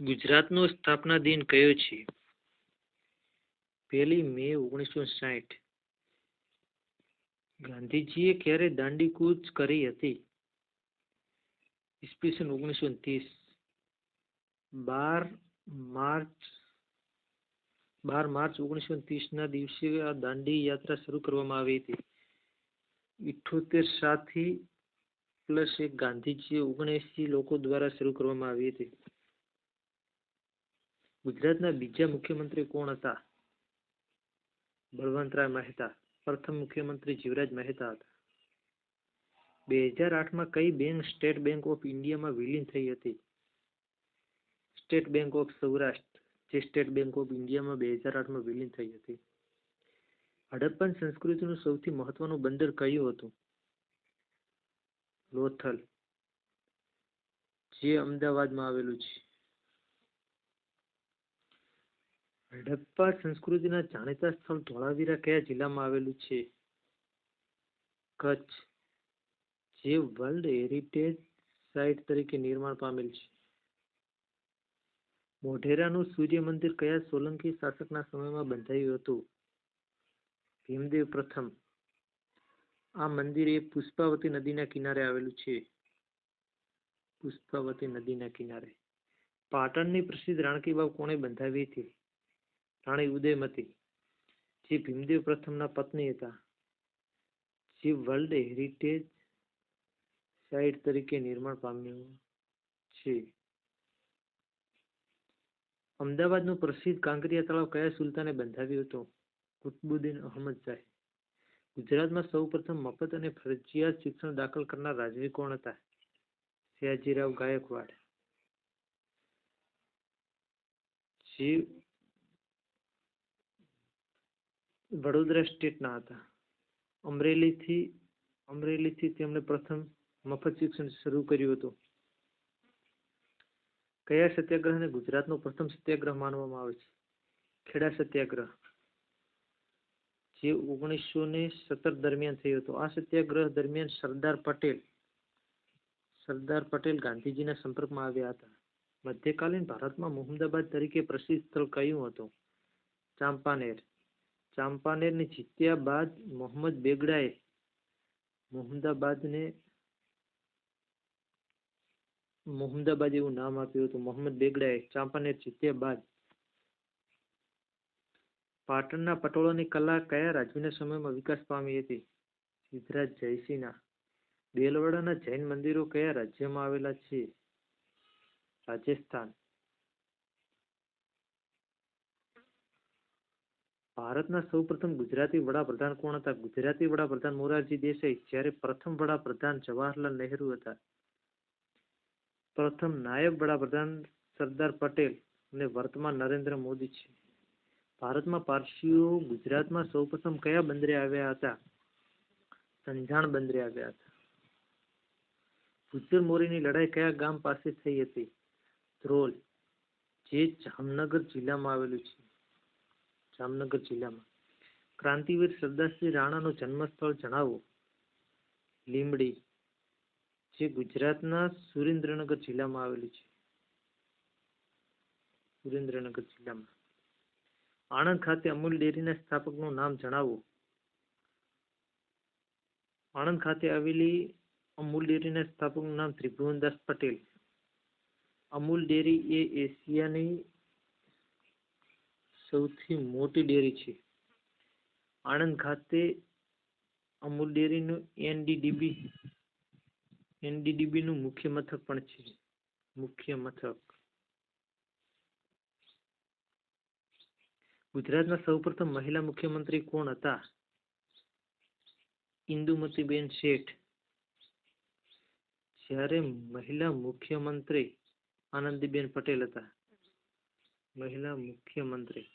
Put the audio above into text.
ગુજરાતનો સ્થાપના દિન કયો છે? પહેલી મે ઓગણીસો સાઠ. ગાંધીજીએ ક્યારે દાંડી કૂચ કરી હતી? ઈસવીસન ઓગણીસો ત્રીસ. બાર માર્ચ બાર માર્ચ ઓગણીસો ત્રીસ ના દિવસે આ દાંડી યાત્રા શરૂ કરવામાં આવી હતી. ઇઠોતેર સાથી પ્લસ એક ગાંધીજી ઓગણએસી લોકો દ્વારા શરૂ કરવામાં આવી હતી. ગુજરાતના બીજા મુખ્યમંત્રી કોણ હતા? બળવંતરાય મહેતા, પ્રથમ મુખ્યમંત્રી જીવરાજ મહેતા હતા. બે હજાર આઠમાં કઈ બેંક સ્ટેટ બેંક ઓફ ઇન્ડિયામાં વિલીન થઈ હતી? સ્ટેટ બેંક ઓફ સૌરાષ્ટ્ર જે સ્ટેટ બેંક ઓફ ઇન્ડિયામાં બે હજાર આઠમાં વિલીન થઈ હતી. હડપ્પન સંસ્કૃતિનું સૌથી મહત્વનું બંદર કયું હતું? લોથલ, જે અમદાવાદમાં આવેલું છે. હડપ્પા સંસ્કૃતિના જાણીતા સ્થળ ધોળાવીરા કયા જિલ્લામાં આવેલું છે? કચ્છ, જે વર્લ્ડ હેરિટેજ સાઇટ તરીકે નિર્માણ પામેલ છે. મોઢેરાનું સૂર્ય મંદિર કયા સોલંકી શાસકના સમયમાં બંધાયું હતું? ભીમદેવ પ્રથમ. આ મંદિર એ પુષ્પાવતી નદીના કિનારે આવેલું છે. પુષ્પાવતી નદીના કિનારે. પાટણની પ્રસિદ્ધ રાણકી વાવ કોણે બંધાવી હતી? રાણી ઉદયમતી જે ભીમદેવ પ્રથમના પત્ની હતા. જે વર્લ્ડ હેરિટેજ સાઇટ તરીકે નિર્માણ પામ્યું છે. અમદાવાદનું પ્રસિદ્ધ કાંકરિયા તળાવ કયા સુલતાને બંધાવ્યું હતું? કુતબુદ્દીન અહમદ શાહે. ગુજરાતમાં સૌ પ્રથમ મફત અને ફરજિયાત શિક્ષણ દાખલ કરનાર રાજવી કોણ હતા? સયાજીરાવ ગાયકવાડ. જે વડોદરા સ્ટેટના હતા. અમરેલીથી અમરેલીથી તેમણે પ્રથમ મફત શિક્ષણ શરૂ કર્યું હતું. કયા સત્યાગ્રહને ગુજરાતનો પ્રથમ સત્યાગ્રહ માનવામાં આવે છે? ખેડા સત્યાગ્રહ, જે ઓગણીસો ને સત્તર દરમિયાન થયો હતો. આ સત્યાગ્રહ દરમિયાન સરદાર પટેલ સરદાર પટેલ ગાંધીજીના સંપર્કમાં આવ્યા હતા. મધ્યકાલીન ભારતમાં મુહમ્મદાબાદ તરીકે પ્રસિદ્ધ સ્થળ કયું હતું? ચાંપાનેર ચાંપાનેરને જીત્યા બાદ મોહમ્મદ બેગડાએ મોહમ્મદાબાદને મોહમ્મદાબાદ એવું નામ આપ્યું હતું. મોહમ્મદ બેગડાએ ચાંપાનેર જીત્યા બાદ પાટણના પટોળાની કલા કયા રાજવીના સમયમાં વિકાસ પામી હતી? સિદ્ધરાજ જયસિંહના. દેલવાડાના જૈન મંદિરો કયા રાજ્યમાં આવેલા છે? રાજસ્થાન. ભારતના સૌપ્રથમ ગુજરાતી વડાપ્રધાન કોણ હતા? ગુજરાતી વડાપ્રધાન મોરારજી દેસાઈ. જ્યારે પ્રથમ વડાપ્રધાન જવાહરલાલ નહેરુ હતા. પ્રથમ નાયબ વડાપ્રધાન સરદાર પટેલ અને વર્તમાન નરેન્દ્ર મોદી છે. ભારતમાં પારસીઓ ગુજરાતમાં સૌપ્રથમ કયા બંદરે આવ્યા હતા? સંજાણ બંદરે આવ્યા હતા. ભૂચર મોરીની લડાઈ કયા ગામ પાસે થઈ હતી? ધ્રોલ, જે જામનગર જિલ્લામાં આવેલું છે. જામનગર જિલ્લામાં. ક્રાંતિવીર સરદારસિંહ રાણાનું જન્મસ્થળ જણાવો. લીમડી જે ગુજરાતના સુરેન્દ્રનગર જિલ્લામાં આવેલું છે. સુરેન્દ્રનગર જિલ્લામાં. આણંદ ખાતે અમૂલ ડેરીના સ્થાપકનું નામ જણાવો. આણંદ ખાતે આવેલી અમૂલ ડેરીના સ્થાપકનું નામ ત્રિભુવનદાસ પટેલ. અમૂલ ડેરી એ એશિયાની સૌથી મોટી ડેરી છે. આણંદ ખાતે અમૂલ ડેરીનું એનડીડીબી એનડીડીબી નું મુખ્ય મથક પણ છે. મુખ્ય મથક. ગુજરાતના સૌપ્રથમ મહિલા મુખ્યમંત્રી કોણ હતા? ઇન્દુમતીબેન શેઠ. જ્યારે મહિલા મુખ્યમંત્રી આનંદીબેન પટેલ હતા. મહિલા મુખ્યમંત્રી.